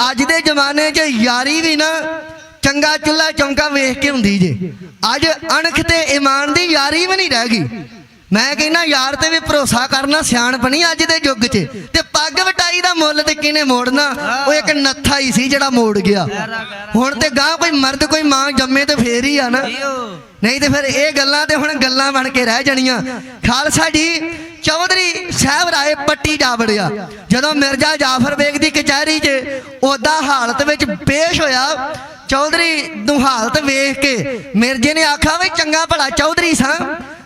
ਅੱਜ ਦੇ ਜ਼ਮਾਨੇ 'ਚ ਯਾਰੀ ਵੀ ਨਾ ਚੰਗਾ ਚੁੱਲਾ ਚੌਂਕਾ ਵੇਖ ਕੇ ਹੁੰਦੀ ਜੇ। ਅੱਜ ਅਣਖ ਤੇ ਇਮਾਨ ਦੀ ਯਾਰੀ ਵੀ ਨਹੀਂ ਰਹਿ ਗਈ। ਮੈਂ ਕਹਿੰਦਾ, ਯਾਰ ਤੇ ਵੀ ਭਰੋਸਾ ਕਰਨਾ ਸਿਆਣਪਣੀ ਅੱਜ ਦੇ ਯੁੱਗ 'ਚ। ਤੇ ਪੱਗ ਵਟਾਈ ਦਾ ਮੁੱਲ ਤੇ ਕਿਨੇ ਮੋੜਨਾ? ਉਹ ਇੱਕ ਨੱਥਾ ਹੀ ਸੀ ਜਿਹੜਾ ਮੋੜ ਗਿਆ। ਹੁਣ ਤੇ ਗਾਂ ਕੋਈ ਮਰਦ, ਕੋਈ ਮਾਂ ਜੰਮੇ ਤੇ ਫੇਰ ਹੀ ਆ ਨਾ। ਨਹੀਂ ਤੇ ਫਿਰ ਇਹ ਗੱਲਾਂ ਤੇ ਹੁਣ ਗੱਲਾਂ ਬਣ ਕੇ ਰਹਿ ਜਾਣੀਆਂ। ਖਾਲਸਾ ਜੀ ਚੌਧਰੀ ਸਾਹਿਬ ਰਾਏ ਪੱਟੀ ਜਾ ਵੜਿਆ ਜਦੋਂ ਮਿਰਜ਼ਾ ਜਾਫਰ ਬੇਗ ਦੀ ਕਚਹਿਰੀ 'ਚ ਉਹਦਾ ਹਾਲਤ ਵਿੱਚ ਪੇਸ਼ ਹੋਇਆ ਚੌਧਰੀ ਨੂੰ ਹਾਲਤ ਵੇਖ ਕੇ ਮਿਰਜ਼ੇ ਨੇ ਆਖਿਆ ਵੀ ਚੰਗਾ ਭਲਾ ਚੌਧਰੀ ਸਾਂ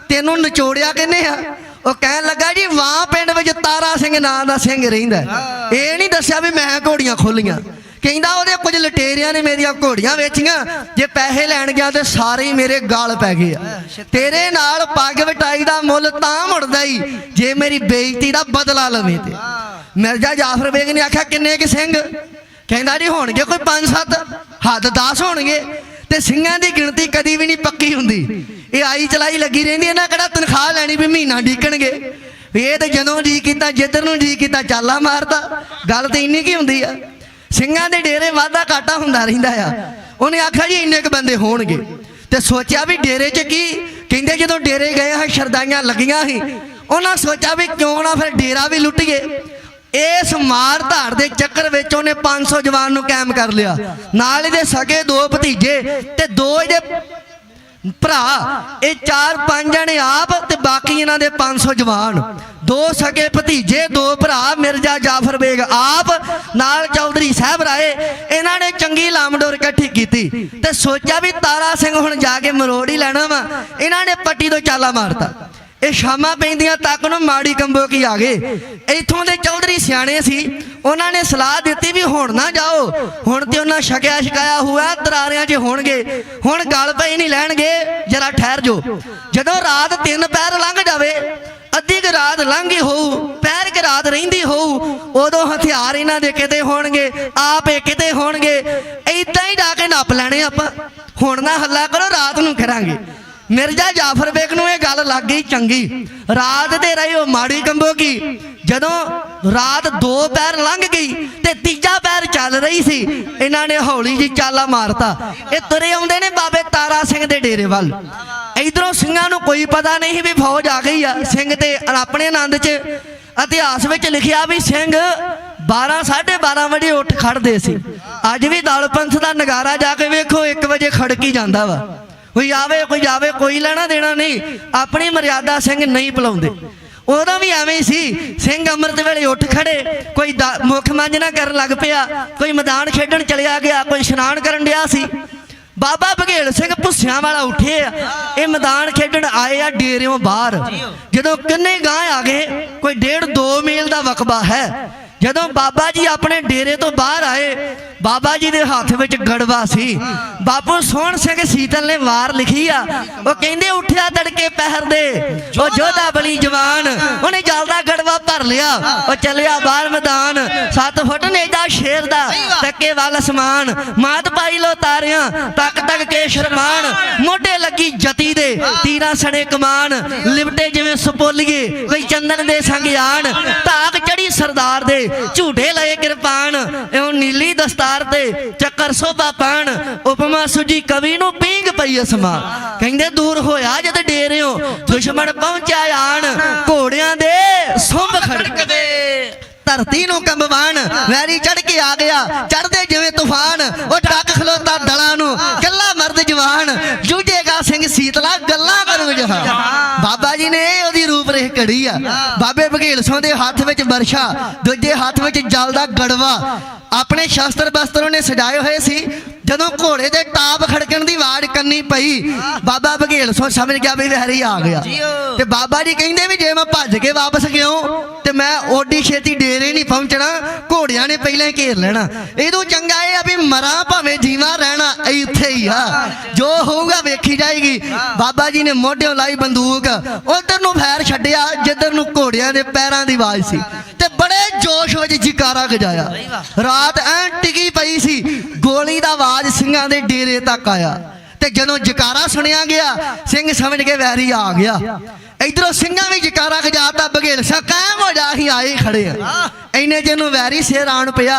ਤੈਨੂੰ ਨਿਚੋੜਿਆ ਕਿੰਨੇ ਆ? ਉਹ ਕਹਿਣ ਲੱਗਾ ਜੀ ਵਾਂ ਪਿੰਡ ਵਿੱਚ ਤਾਰਾ ਸਿੰਘ ਨਾਂ ਦਾ ਸਿੰਘ ਰਹਿੰਦਾ। ਇਹ ਨਹੀਂ ਦੱਸਿਆ ਵੀ ਮੈਂ ਘੋੜੀਆਂ ਖੋਲੀਆਂ। ਕਹਿੰਦਾ ਉਹਦੇ ਕੁਝ ਲਟੇਰਿਆਂ ਨੇ ਮੇਰੀਆਂ ਘੋੜੀਆਂ ਵੇਚੀਆਂ। ਜੇ ਪੈਸੇ ਲੈਣ ਗਿਆ ਤੇ ਸਾਰੇ ਹੀ ਮੇਰੇ ਗਾਲ ਪੈ ਗਏ ਆ। ਤੇਰੇ ਨਾਲ ਪੱਗ ਵਟਾਈ ਦਾ ਮੁੱਲ ਤਾਂ ਮੁੜਦਾ ਹੀ ਜੇ ਮੇਰੀ ਬੇਇੱਜ਼ਤੀ ਦਾ ਬਦਲਾ ਲਵੇਂ ਤੇ। ਮਿਰਜ਼ਾ ਜਾਫਰ ਬੇਗ ਨੇ ਆਖਿਆ, ਕਿੰਨੇ ਕਿ ਸਿੰਘ? ਕਹਿੰਦਾ ਜੀ ਹੋਣਗੇ ਕੋਈ 5-7 ਹੱਦ 10 ਹੋਣਗੇ। ਤੇ ਸਿੰਘਾਂ ਦੀ ਗਿਣਤੀ ਕਦੀ ਵੀ ਨਹੀਂ ਪੱਕੀ ਹੁੰਦੀ। ਇਹ ਆਈ ਚਲਾਈ ਲੱਗੀ ਰਹਿੰਦੀ, ਇਹਨਾਂ ਕਿਹੜਾ ਤਨਖਾਹ ਲੈਣੀ ਵੀ ਮਹੀਨਾ ਡੀਕਣਗੇ? ਇਹ ਤੇ ਜਦੋਂ ਜੀ ਕੀਤਾ, ਜਿੱਧਰ ਨੂੰ ਜੀ ਕੀਤਾ, ਚਾਲਾ ਮਾਰਦਾ। ਗੱਲ ਤੇ ਇੰਨੀ ਕੀ ਹੁੰਦੀ ਆ? ਸਿੰਘਾਂ ਦੇ ਡੇਰੇ ਵਾਧਾ ਘਾਟਾ ਹੁੰਦਾ ਰਹਿੰਦਾ ਆ। ਉਹਨੇ ਆਖਿਆ ਜੀ, ਇੰਨੇ ਕ ਬੰਦੇ ਹੋਣਗੇ। ਤੇ ਸੋਚਿਆ ਵੀ ਡੇਰੇ 'ਚ ਕੀ? ਕਹਿੰਦੇ ਜਦੋਂ ਡੇਰੇ ਗਏ ਆ ਸ਼ਰਦਾਈਆਂ ਲੱਗੀਆਂ ਸੀ। ਉਹਨਾਂ ਸੋਚਿਆ ਵੀ ਕਿਉਂ ਨਾ ਫਿਰ ਡੇਰਾ ਵੀ ਲੁੱਟੀਏ। ਇਸ ਮਾਰ ਧਾੜ ਦੇ ਚੱਕਰ ਵਿੱਚ ਉਹਨੇ 500 ਜਵਾਨ ਨੂੰ ਕਾਇਮ ਕਰ ਲਿਆ। ਨਾਲ ਇਹਦੇ ਸਕੇ ਦੋ ਭਤੀਜੇ ਤੇ ਦੋ ਇਹਦੇ ਭਰਾ। ਇਹ ਚਾਰ ਪੰਜ ਜਣੇ ਆਪ ਤੇ ਬਾਕੀ ਇਹਨਾਂ ਦੇ 500 ਜਵਾਨ। ਦੋ ਸਕੇ ਭਤੀਜੇ, ਦੋ ਭਰਾ, ਮਿਰਜ਼ਾ ਜਾਫਰ ਬੇਗ, ਆਪ ਨਾਲ ਚੌਧਰੀ ਸਾਹਿਬ ਰਾਏ, ਇਹਨਾਂ ਨੇ ਚੰਗੀ ਲਾਮਡੋਰ ਇਕੱਠੀ ਕੀਤੀ ਤੇ ਸੋਚਿਆ ਵੀ ਤਾਰਾ ਸਿੰਘ ਹੁਣ ਜਾ ਕੇ ਮਰੋੜ ਹੀ ਲੈਣਾ ਵਾ। ਇਹਨਾਂ ਨੇ ਪੱਟੀ ਤੋਂ ਚਾਲਾ ਮਾਰਤਾ। ਇਹ ਸ਼ਾਮਾਂ ਪੈਂਦੀਆਂ ਤੱਕ ਨੂੰ ਮਾੜੀ ਕੰਬੋ ਕੀ ਆ ਗਏ। ਇੱਥੋਂ ਦੇ ਚੌਧਰੀ ਸਿਆਣੇ ਸੀ। ਉਹਨਾਂ ਨੇ ਸਲਾਹ ਦਿੱਤੀ ਵੀ ਹੁਣ ਨਾ ਜਾਓ। ਹੁਣ ਤੇ ਉਹਨਾਂ ਛਕਿਆ ਛਕਾਇਆ ਹੋਇਆ ਦਰਾਰਿਆਂ 'ਚ ਹੋਣਗੇ। ਹੁਣ ਗੱਲ ਪਈ ਨਹੀਂ ਲੈਣਗੇ। ਜਰਾ ਠਹਿਰ ਜੋ ਜਦੋਂ ਰਾਤ ਤਿੰਨ ਪੈਰ ਲੰਘ ਜਾਵੇ ਰਾਤ ਲੰਘੀ ਹੋਊ, ਪੈਰ ਕੇ ਰਾਤ ਰਹਿੰਦੀ ਹੋਊ, ਉਦੋਂ ਹਥਿਆਰ ਇਹਨਾਂ ਦੇ ਕਿਤੇ ਹੋਣਗੇ, ਆਪ ਇਹ ਕਿਤੇ ਹੋਣਗੇ। ਇਦਾਂ ਹੀ ਜਾ ਕੇ ਨੱਪ ਲੈਣੇ ਆਪਾਂ। ਹੁਣ ਨਾ ਹੱਲਾ ਕਰੋ, ਰਾਤ ਨੂੰ ਕਰਾਂਗੇ ਮਿਰਜ਼ਾ ਜਾਫਰ ਬੇਗ ਨੂੰ ਇਹ ਗੱਲ ਲੱਗ ਗਈ ਚੰਗੀ। ਰਾਤ ਦੇ ਰਹੀ ਉਹ ਮਾੜੀ ਕੰਬੋਗੀ। ਜਦੋਂ ਰਾਤ ਦੋ ਪੈਰ ਲੰਘ ਗਈ ਤੇ ਤੀਜਾ ਪੈਰ ਚੱਲ ਰਹੀ ਸੀ, ਇਹਨਾਂ ਨੇ ਹੌਲੀ ਜੀ ਚਾਲਾ ਮਾਰਤਾ। ਇਹ ਤੁਰੇ ਆਉਂਦੇ ਨੇ ਬਾਬੇ ਤਾਰਾ ਸਿੰਘ ਦੇ ਡੇਰੇ ਵੱਲ। ਇਧਰੋਂ ਸਿੰਘਾਂ ਨੂੰ ਕੋਈ ਪਤਾ ਨਹੀਂ ਵੀ ਫੌਜ ਆ ਗਈ ਆ। ਸਿੰਘ ਤੇ ਆਪਣੇ ਆਨੰਦ 'ਚ ਇਤਿਹਾਸ ਵਿੱਚ ਲਿਖਿਆ ਵੀ ਸਿੰਘ 12 12:30 ਵਜੇ ਉੱਠ ਖੜਦੇ ਸੀ। ਅੱਜ ਵੀ ਦਲ ਪੰਥ ਦਾ ਨਗਾਰਾ ਜਾ ਕੇ ਵੇਖੋ 1 ਵਜੇ ਖੜਕੀ ਜਾਂਦਾ ਵਾ। ਕੋਈ ਆਵੇ, ਕੋਈ ਜਾਵੇ, ਕੋਈ ਲੈਣਾ ਦੇਣਾ ਨਹੀਂ। ਆਪਣੀ ਮਰਿਆਦਾ ਸਿੰਘ ਨਹੀਂ ਭੁਲਾਉਂਦੇ। ਉਦੋਂ ਵੀ ਐਵੇਂ ਸੀ। ਸਿੰਘ ਅੰਮ੍ਰਿਤ ਵੇਲੇ ਉੱਠ ਖੜੇ। ਕੋਈ ਮੁੱਖ ਮੰਜਣਾ ਕਰਨ ਲੱਗ ਪਿਆ। ਕੋਈ ਮੈਦਾਨ ਖੇਡਣ ਚਲਿਆ ਗਿਆ। ਕੋਈ ਇਸ਼ਨਾਨ ਕਰਨ ਡਿਆ ਸੀ। ਬਾਬਾ ਬਘੇਲ ਸਿੰਘ ਭੁੱਸਿਆਂ ਵਾਲਾ ਉੱਠੇ ਆ। ਇਹ ਮੈਦਾਨ ਖੇਡਣ ਆਏ ਆ ਡੇਰਿਓਂ ਬਾਹਰ। ਜਦੋਂ ਕਿੰਨੇ ਗਾਂ ਆ ਗਏ, ਕੋਈ ਡੇਢ 2 ਮੀਲ ਦਾ ਵਕਬਾ ਹੈ। ਜਦੋਂ ਬਾਬਾ ਜੀ ਆਪਣੇ ਡੇਰੇ ਤੋਂ ਬਾਹਰ ਆਏ, ਬਾਬਾ ਜੀ ਦੇ ਹੱਥ ਵਿੱਚ ਗੜਵਾ ਸੀ। ਬਾਪੂ ਸੋਹਣ ਸਿੰਘ ਸੀਤਲ ਨੇ ਵਾਰ ਲਿਖੀ ਆ, ਉਹ ਕਹਿੰਦੇ, ਉੱਠਿਆ ਤੜਕੇ ਪਹਿਰ ਦੇ, ਉਹ ਜੋਧਾ ਬਲੀ ਜਵਾਨ, ਉਹਨੇ ਜਲਦਾ ਗੜਵਾ ਭਰ ਲਿਆ, ਉਹ ਚੱਲਿਆ ਬਾਹਰ ਮੈਦਾਨ 7 ਫੁੱਟ ਨੇਜਾ ਸ਼ੇਰ ਦਾ, ਤੱਕੇ ਵੱਲ ਸਮਾਨ ਮਾਤ ਪਾਈ ਲੋ ਤਾਰਿਆਂ, ਤੱਕ ਤੱਕ ਕੇ ਸ਼ਰਮਾਨ, ਮੋਢੇ ਲੱਗੀ ਜਤੀ ਦੇ, ਤੀਰਾਂ ਸਣੇ ਕਮਾਨ ਲਿਵਟੇ ਜਿਵੇਂ ਸਪੋਲੀਏ, ਕੋਈ ਚੰਦਨ ਦੇ ਸੰਗ ਆਣ ਧਾਕ ਚੜੀ ਸਰਦਾਰ ਦੇ ਝੂਠੇ ਲਏ ਕਿਰਪਾਨ, ਇਉਂ ਨੀਲੀ ਦਸਤਾਰ ਤੇ ਚੱਕਰ ਸੋਭਾ ਪਾਣ, ਉਪਮਾ ਸੁਜੀ ਕਵੀ ਨੂੰ ਪੀਂਗ ਪਈ ਅਸਮਾ ਕਹਿੰਦੇ ਦੂਰ ਹੋਇਆ ਜਦ ਡੇਰਿਓ, ਦੁਸ਼ਮਣ ਪਹੁੰਚਿਆ ਆਣ, ਘੋੜਿਆਂ ਦੇ ਸੁੰਭ ਖੜਕਦੇ ਧਰਤੀ ਨੂੰ ਕੰਬਵਾਨ ਵੈਰੀ ਚੜ ਕੇ ਆ ਗਿਆ ਚੜਦੇ ਜਿਵੇਂ ਤੂਫਾਨ, ਉਹ ਟੱਕ ਖਲੋਤਾ ਦਲਾਂ ਨੂੰ ਕੱਲਾ ਮਰਦ ਜਵਾਨ ਜੂਝੇਗਾ ਸਿੰਘ ਸੀਤਲਾ, ਗੱਲਾਂ ਕਰੂ ਜਹਾਂ ਬਾਬਾ ਜੀ ਨੇ ਉਹਦੀ ਰੂਪ ਰੇਖ ਘੜੀ ਆ। ਬਾਬੇ ਬਘੇਲ ਸਿੰਘ ਦੇ ਹੱਥ ਵਿੱਚ ਵਰਸ਼ਾ, ਦੂਜੇ ਹੱਥ ਵਿੱਚ ਜਲ ਦਾ ਗੜਵਾ ਆਪਣੇ ਸ਼ਸਤਰ ਬਸਤਰ ਉਹਨੇ ਸਜਾਏ ਹੋਏ ਸੀ। ਜਦੋਂ ਘੋੜੇ ਦੇ ਟਾਪ ਖੜਕਣ ਦੀ ਆਵਾਜ਼ ਕੰਨੀ ਪਈ ਬਾਬਾ ਬਘੇਲ ਸਿੰਘ ਸਮਝ ਗਿਆ ਵੀ ਵੈਰੀ ਆ ਗਿਆ। ਤੇ ਬਾਬਾ ਜੀ ਕਹਿੰਦੇ ਵੀ ਜੇ ਮੈਂ ਭੱਜ ਕੇ ਵਾਪਸ ਗਿਓ ਤੇ ਮੈਂ ਓਡੀ ਛੇਤੀ ਡੇਰੇ ਨਹੀਂ ਪਹੁੰਚਣਾ ਘੋੜਿਆਂ ਨੇ ਪਹਿਲਾਂ ਹੀ ਘੇਰ ਲੈਣਾ। ਇਹਦੋਂ ਚੰਗਾ ਇਹ ਆ ਵੀ ਮਰਾਂ ਭਾਵੇਂ ਜੀਵਾਂ ਰਹਿਣਾ ਇੱਥੇ ਹੀ ਆ। ਜੋ ਹੋਊਗਾ ਵੇਖੀ ਜਾਏਗੀ। ਬਾਬਾ ਜੀ ਨੇ ਮੋਢਿਓਂ ਲਾਈ ਬੰਦੂਕ ਉਧਰ ਨੂੰ ਫੈਰ ਛੱਡਿਆ ਜਿੱਧਰ ਨੂੰ ਘੋੜਿਆਂ ਦੇ ਪੈਰਾਂ ਦੀ ਆਵਾਜ਼ ਸੀ। ਜੋਸ਼ ਵਿੱਚ ਜਕਾਰਾ ਗਜਾਇਆ। ਰਾਤ ਐਂ ਟਿਕੀ ਪਈ ਸੀ ਗੋਲੀ ਦਾ ਆਵਾਜ਼ ਸਿੰਘਾਂ ਦੇ ਡੇਰੇ ਤੱਕ ਆਇਆ। ਤੇ ਜਦੋਂ ਜਕਾਰਾ ਸੁਣਿਆ ਗਿਆ ਸਿੰਘ ਸਮਝ ਕੇ ਵੈਰੀ ਆ ਗਿਆ। ਇਧਰੋਂ ਸਿੰਘਾਂ ਵੀ ਜਕਾਰਾ ਗਜਾਤਾ ਬਗੇਲ ਸਾ ਕਾਇਮ ਹੋ ਜਾ ਹੀ ਆਏ ਖੜੇ ਆ। ਇੰਨੇ ਜਿਹਨੂੰ ਵੈਰੀ ਸਿਰ ਆਣ ਪਿਆ।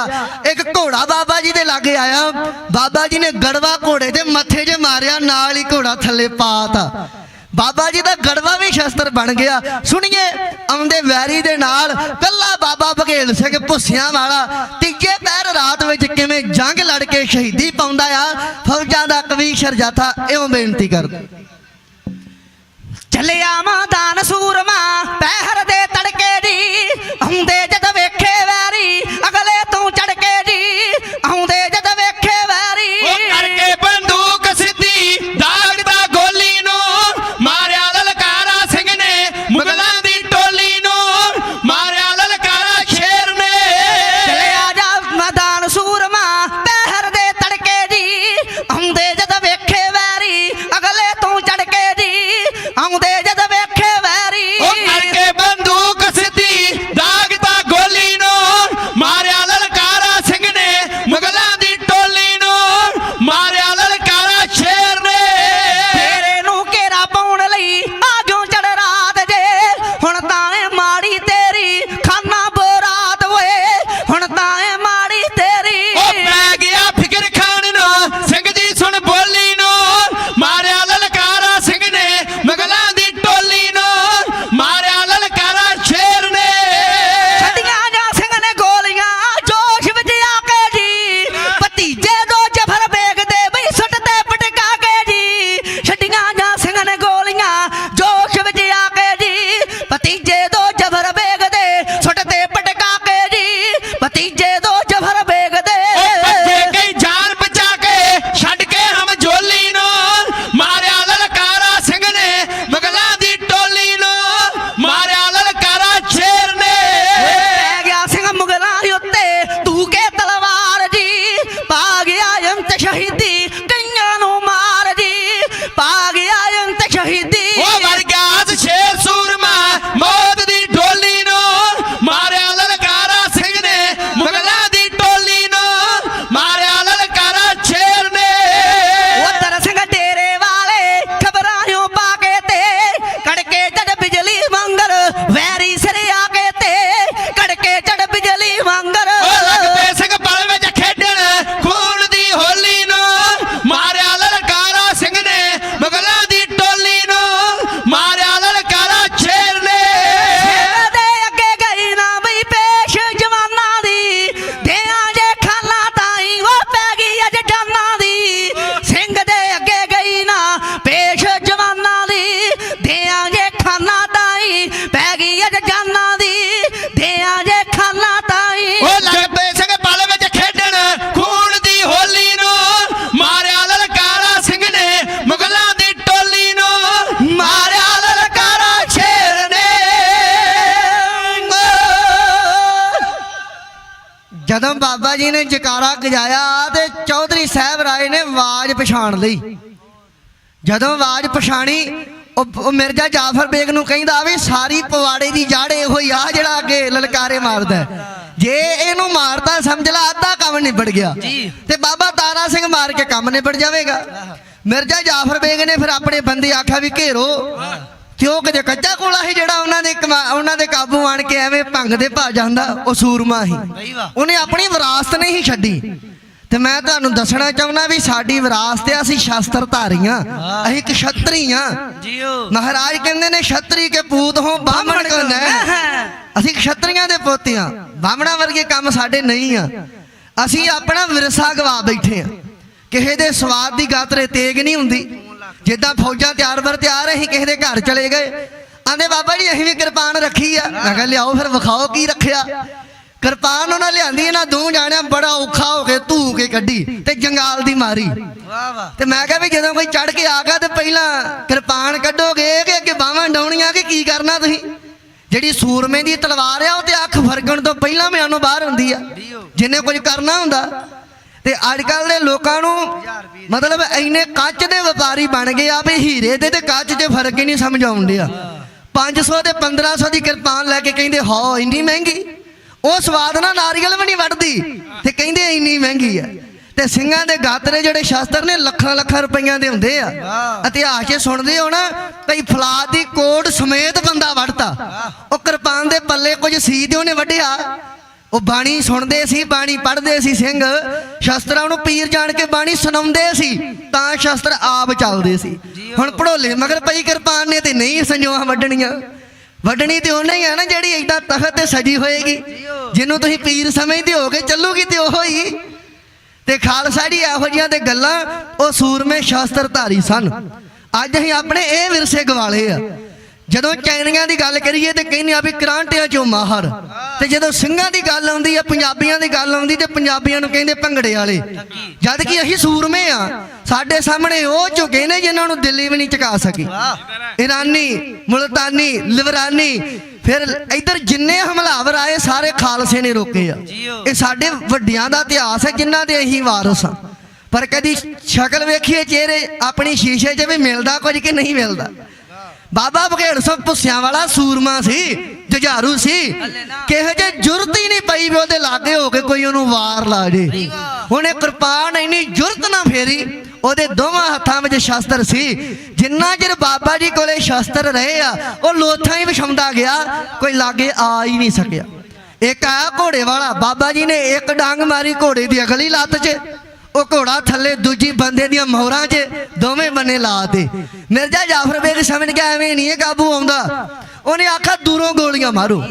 ਇੱਕ ਘੋੜਾ ਬਾਬਾ ਜੀ ਦੇ ਲਾਗੇ ਆਇਆ। ਬਾਬਾ ਜੀ ਨੇ ਗੜਵਾ ਘੋੜੇ ਦੇ ਮੱਥੇ 'ਚ ਮਾਰਿਆ ਨਾਲ ਹੀ ਘੋੜਾ ਥੱਲੇ ਪਾਤਾ ਬਾਬਾ ਜੀ ਦਾ ਗੜਵਾ ਵੀ ਸ਼ਸਤਰ ਬਣ ਗਿਆ। ਸੁਣੀਏ, ਆਉਂਦੇ ਵੈਰੀ ਦੇ ਨਾਲ ਕੱਲਾ ਬਾਬਾ ਬਘੇਲ ਸਿੰਘ ਭੁੱਸਿਆਂ ਵਾਲਾ, ਤੀਜੇ ਪੈਰ ਰਾਤ ਵਿੱਚ ਕਿਵੇਂ ਜੰਗ ਲੜ ਕੇ ਸ਼ਹੀਦੀ ਪਾਉਂਦਾ ਆ, ਫੌਜਾਂ ਦਾ ਕਵੀ ਸਰਜਾਥਾ ਇਉਂ ਬੇਨਤੀ ਕਰਦਾ। ਚੱਲਿਆ ਮੈਦਾਨ ਸੂਰਮਾ ਜਦੋਂ ਬਾਬਾ ਜੀ ਨੇ ਜਕਾਰਾ ਗਜਾਇਆ ਤੇ ਚੌਧਰੀ ਸਾਹਿਬ ਰਾਏ ਨੇ ਆਵਾਜ਼ ਪਛਾਣ ਲਈ ਜਦੋਂ ਆਵਾਜ਼ ਪਛਾਣੀ ਉਹ ਮਿਰਜ਼ਾ ਜਾਫਰ ਬੇਗ ਨੂੰ ਕਹਿੰਦਾ ਵੀ ਸਾਰੀ ਪਵਾੜੇ ਦੀ ਜੜ ਇਹੋ ਹੀ ਆ ਜਿਹੜਾ ਅੱਗੇ ਲਲਕਾਰੇ ਮਾਰਦਾ। ਜੇ ਇਹਨੂੰ ਮਾਰਦਾ ਸਮਝ ਲਾ ਅੱਧਾ ਕੰਮ ਨਿਬੜ ਗਿਆ। ਤੇ ਬਾਬਾ ਤਾਰਾ ਸਿੰਘ ਮਾਰ ਕੇ ਕੰਮ ਨਿਬੜ ਜਾਵੇਗਾ ਮਿਰਜ਼ਾ ਜਾਫਰ ਬੇਗ ਨੇ ਫਿਰ ਆਪਣੇ ਬੰਦੇ ਆਖਿਆ ਵੀ ਘੇਰੋ ਤੇ ਉਹ ਕਿਤੇ ਕੱਚਾ ਕੋਲਾ ਸੀ ਜਿਹੜਾ ਉਹਨਾਂ ਦੇ ਉਹਨਾਂ ਦੇ ਕਾਬੂ ਆਣ ਕੇ ਐਵੇਂ ਭੰਗ ਦੇ ਭਾ ਜਾਂਦਾ ਉਹ ਸੂਰਮਾ ਸੀ। ਉਹਨੇ ਆਪਣੀ ਵਿਰਾਸਤ ਨਹੀਂ ਛੱਡੀ। ਤੇ ਮੈਂ ਤੁਹਾਨੂੰ ਦੱਸਣਾ ਚਾਹੁੰਦਾ ਵੀ ਸਾਡੀ ਵਿਰਾਸਤ ਆ ਅਸੀਂ ਸ਼ਾਸਤਰ ਧਾਰੀਆਂ ਅਸੀਂ ਕਸ਼ਤਰੀ ਆ ਜੀਓ। ਮਹਾਰਾਜ ਕਹਿੰਦੇ ਨੇ ਛਤਰੀ ਕੇ ਪੂਤ ਹੋ ਬਾਹਮਣ ਕੋ ਨੈ ਅਸੀਂ ਕਸ਼ਤਰੀਆਂ ਦੇ ਪੋਤੇ ਆ ਬਾਹਮਣਾ ਵਰਗੇ ਕੰਮ ਸਾਡੇ ਨਹੀਂ ਆ। ਅਸੀਂ ਆਪਣਾ ਵਿਰਸਾ ਗਵਾ ਬੈਠੇ ਆ। ਕਿਸੇ ਦੇ ਸਵਾਦ ਦੀ ਗਾਤਰੇ ਤੇਗ ਨਹੀਂ ਹੁੰਦੀ। ਜਿੱਦਾਂ ਫੌਜਾਂ ਤਿਆਰ ਬਰ ਤਿਆਰ ਅਸੀਂ ਕਿਸੇ ਦੇ ਘਰ ਚਲੇ ਗਏ। ਆਂਦੇ ਬਾਬਾ ਜੀ ਅਸੀਂ ਵੀ ਕਿਰਪਾਨ ਰੱਖੀ ਆ। ਮੈਂ ਕਿਹਾ ਲਿਆਓ ਫਿਰ ਵਿਖਾਓ ਕੀ ਰੱਖਿਆ? ਕਿਰਪਾਨ ਉਹਨਾਂ ਲਿਆਂਦੀ ਇਹਨਾਂ ਦੋ ਜਾਣਿਆਂ ਬੜਾ ਔਖਾ ਹੋ ਕੇ ਧੂ ਕੇ ਕੱਢੀ ਤੇ ਜੰਗਾਲ ਦੀ ਮਾਰੀ। ਵਾਹ ਵਾਹ। ਤੇ ਮੈਂ ਕਿਹਾ ਵੀ ਜਦੋਂ ਕੋਈ ਚੜ ਕੇ ਆ ਗਿਆ ਤੇ ਪਹਿਲਾਂ ਕਿਰਪਾਨ ਕੱਢੋਗੇ ਕਿ ਅੱਗੇ ਬਾਹਾਂ ਡਾਉਣੀਆਂ ਕਿ ਕੀ ਕਰਨਾ ਤੁਸੀਂ? ਜਿਹੜੀ ਸੂਰਮੇ ਦੀ ਤਲਵਾਰ ਆ ਉਹ ਤੇ ਅੱਖ ਫਰਕਣ ਤੋਂ ਪਹਿਲਾਂ ਮਿਆਨੋਂ ਬਾਹਰ ਹੁੰਦੀ ਆ। ਜਿੰਨੇ ਕੁਝ ਕਰਨਾ ਹੁੰਦਾ ਤੇ ਅੱਜ ਕੱਲ ਦੇ ਲੋਕਾਂ ਨੂੰ ਮਤਲਬ ਇੰਨੇ ਕੱਚ ਦੇ ਵਪਾਰੀ ਬਣ ਗਏ ਆ ਵੀ ਹੀਰੇ ਦੇ ਤੇ ਕੱਚ 'ਚ ਫ਼ਰਕ ਹੀ ਨਹੀਂ ਸਮਝ ਆਉਂਦਿਆ 500 ਤੇ 1500 ਦੀ ਕਿਰਪਾਨ ਲੈ ਕੇ ਕਹਿੰਦੇ ਹਾਂ ਇੰਨੀ ਮਹਿੰਗੀ? ਉਹ ਸਵਾਦ ਨਾਲ ਨਾਰੀਅਲ ਵੀ ਨਹੀਂ ਵੱਢਦੀ ਤੇ ਕਹਿੰਦੇ ਇੰਨੀ ਮਹਿੰਗੀ ਆ। ਤੇ ਸਿੰਘਾਂ ਦੇ ਗਾਤਰੇ ਜਿਹੜੇ ਸ਼ਾਸਤਰ ਨੇ ਲੱਖਾਂ ਲੱਖਾਂ ਰੁਪਈਆਂ ਦੇ ਹੁੰਦੇ ਆ। ਇਤਿਹਾਸ 'ਚ ਸੁਣਦੇ ਹੋ ਨਾ ਕਈ ਫਲਾਦ ਦੀ ਕੋਟ ਸਮੇਤ ਬੰਦਾ ਵੜਤਾ ਉਹ ਕਿਰਪਾਨ ਦੇ ਪੱਲੇ ਕੁਝ ਸੀ ਤੇ ਉਹਨੇ ਵੱਢਿਆ। ਉਹ ਬਾਣੀ ਸੁਣਦੇ ਸੀ, ਬਾਣੀ ਪੜ੍ਹਦੇ ਸੀ ਸਿੰਘ। ਸ਼ਸਤਰਾਂ ਨੂੰ ਪੀਰ ਜਾਣ ਕੇ ਬਾਣੀ ਸੁਣਾਉਂਦੇ ਸੀ, ਤਾਂ ਸ਼ਸਤਰ ਆਪ ਚੱਲਦੇ ਸੀ। ਹੁਣ ਪੜੋਲੇ ਮਗਰ ਪਈ ਕਿਰਪਾਨ ਨੇ ਤੇ ਨਹੀਂ ਸੰਜੋਆਂ ਵੱਢਣੀਆਂ। ਵੱਢਣੀ ਤੇ ਉਹਨੇ ਹੀ ਆ ਨਾ ਜਿਹੜੀ ਏਦਾਂ ਤਖਤ ਤੇ ਸਜੀ ਹੋਏਗੀ। ਜਿਹਨੂੰ ਤੁਸੀਂ ਪੀਰ ਸਮਝਦੇ ਹੋਗੇ, ਚੱਲੂਗੀ ਤੇ ਉਹ ਹੀ। ਤੇ ਖਾਲਸਾ ਜੀ ਇਹੋ ਜਿਹੀਆਂ ਤੇ ਗੱਲਾਂ, ਉਹ ਸੂਰਮੇ ਸ਼ਾਸਤਰ ਧਾਰੀ ਸਨ। ਅੱਜ ਅਸੀਂ ਆਪਣੇ ਇਹ ਵਿਰਸੇ ਗਵਾਲੇ ਆ। ਜਦੋਂ ਚੈਨੀਆਂ ਦੀ ਗੱਲ ਕਰੀਏ ਤੇ ਕਹਿੰਦੇ ਆ ਵੀ ਕਰਾਂਟਿਆਂ ਚੋਂ ਮਾਹਰ। ਤੇ ਜਦੋਂ ਸਿੰਘਾਂ ਦੀ ਗੱਲ ਆਉਂਦੀ ਆ, ਪੰਜਾਬੀਆਂ ਦੀ ਗੱਲ ਆਉਂਦੀ ਤੇ ਪੰਜਾਬੀਆਂ ਨੂੰ ਕਹਿੰਦੇ ਭੰਗੜੇ ਵਾਲੇ। ਜਦ ਕਿ ਅਸੀਂ ਸੂਰਮੇ ਆ, ਸਾਡੇ ਸਾਹਮਣੇ ਉਹ ਝੁਕੇ ਨੇ ਜਿਨ੍ਹਾਂ ਨੂੰ ਦਿੱਲੀ ਵੀ ਨਹੀਂ ਝੁਕਾ ਸਕੀ। ਇਰਾਨੀ, ਮੁਲਤਾਨੀ ਲਿਵਰਾਨੀ ਫਿਰ ਇੱਧਰ ਜਿੰਨੇ ਹਮਲਾਵਰ ਆਏ, ਸਾਰੇ ਖਾਲਸੇ ਨੇ ਰੋਕੇ ਆ। ਇਹ ਸਾਡੇ ਵੱਡਿਆਂ ਦਾ ਇਤਿਹਾਸ ਹੈ, ਜਿਨ੍ਹਾਂ ਦੇ ਅਸੀਂ ਵਾਰਸ ਆ। ਪਰ ਕਦੀ ਸ਼ਕਲ ਵੇਖੀਏ, ਚਿਹਰੇ ਆਪਣੀ ਸ਼ੀਸ਼ੇ 'ਚ ਵੀ ਮਿਲਦਾ, ਕੁਝ ਕਿ ਨਹੀਂ ਮਿਲਦਾ। ਬਾਬਾ ਬਘੇੜ ਸਿੰਘ ਪੁੱਸਿਆਂ ਵਾਲਾ ਸੂਰਮਾ ਸੀ ਜੁਝਾਰੂ ਸੀ। ਕਿਹੋ ਜੇ ਜੁਰਤ ਹੀ ਨਹੀਂ ਪਈ ਵੀ ਉਹਦੇ ਲਾਗੇ ਹੋ ਕੇ ਕੋਈ ਉਹਨੂੰ ਵਾਰ ਲਾ ਜੇ। ਉਹਨੇ ਕਿਰਪਾਨ ਇੰਨੀ ਜੁਰਤ ਨਾ ਫੇਰੀ ਉਹਦੇ ਦੋਵਾਂ ਹੱਥਾਂ ਵਿੱਚ ਸ਼ਸਤਰ ਸੀ। ਜਿੰਨਾ ਚਿਰ ਬਾਬਾ ਜੀ ਕੋਲੇ ਸ਼ਸਤਰ ਰਹੇ ਆ ਉਹ ਲੋਥਾਂ ਹੀ ਵਿਛਾਉਂਦਾ ਗਿਆ ਕੋਈ ਲਾਗੇ ਆ ਹੀ ਨਹੀਂ ਸਕਿਆ। ਇੱਕ ਆ ਘੋੜੇ ਵਾਲਾ ਬਾਬਾ ਜੀ ਨੇ ਇੱਕ ਡਾਂਗ ਮਾਰੀ ਘੋੜੇ ਦੀ ਅਗਲੀ ਲੱਤ 'ਚ। ਉਹ ਘੋੜਾ ਥੱਲੇ ਦੂਜੀ ਬੰਦੇ ਦੀਆਂ ਮੋਹਰਾਂ 'ਚ ਦੋਵੇਂ ਬੰਨੇ ਲਾ ਤੇ। ਮਿਰਜ਼ਾ ਜਾਫਰ ਬੇਗ ਸਮਝ ਗਿਆ ਐਵੇਂ ਨਹੀਂ ਇਹ ਕਾਬੂ ਆਉਂਦਾ। ਉਹਨੇ ਆਖਾ ਦੂਰੋਂ ਗੋਲੀਆਂ ਮਾਰੋ।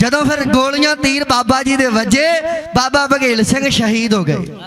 ਜਦੋਂ ਫਿਰ ਗੋਲੀਆਂ ਤੀਰ ਬਾਬਾ ਜੀ ਦੇ ਵੱਜੇ, ਬਾਬਾ ਬਘੇਲ ਸਿੰਘ ਸ਼ਹੀਦ ਹੋ ਗਏ।